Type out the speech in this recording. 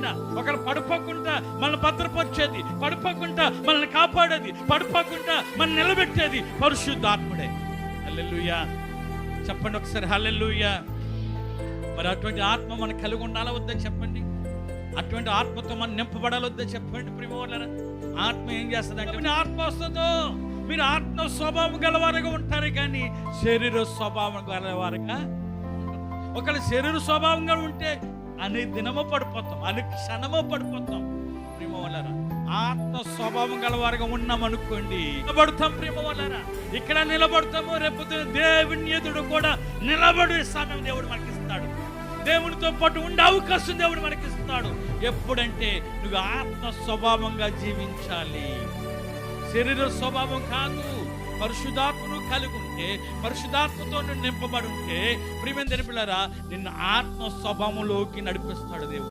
ఆయన ఒకరు పడిపోకుండా మనల్ని భద్రపరిచేది పడిపోకుండా మనల్ని కాపాడేది పడిపోకుండా మనం నిలబెట్టేది పరిశుద్ధాత్ముడే. హల్లెలూయా. చెప్పండి ఒకసారి హల్లెలూయా. మరి అటువంటి ఆత్మ మనం కలిగి ఉండాలా వద్దా చెప్పండి? అటువంటి ఆత్మతో మనం నింపబడాలి వద్దా చెప్పండి ప్రిమోలరా ఆత్మ ఏం చేస్తుందంటే ఆత్మ వస్తుందో? మీరు ఆత్మ స్వభావం గలవారుగా ఉంటారు కానీ శరీర స్వభావం గలవారుగా? ఒకవేళ శరీర స్వభావంగా ఉంటే అనే దినము పడిపోతాం అనే క్షణము పడిపోతాం. ప్రేమవలరా ఆత్మ స్వభావం గలవారుగా ఉన్నాం అనుకోండి నిలబడతాం ప్రేమవలరా ఇక్కడ నిలబడతాము రేపు దేవుని ఎదుడు కూడా నిలబడే సమయం దేవుడు మనకి ఇస్తాడు దేవునితో పాటు ఉండే అవకాశం దేవుడు మనకి ఇస్తాడు ఎప్పుడంటే నువ్వు ఆత్మ స్వభావంగా జీవించాలి. శరీర స్వభావం కాదు పరిశుధాత్మను కలిగి ఉంటే పరిశుధాత్మతో నువ్వు నింపబడి ఉంటే ప్రియమైన పిల్లరా నిన్ను ఆత్మ స్వభావంలోకి నడిపిస్తాడు దేవుడు.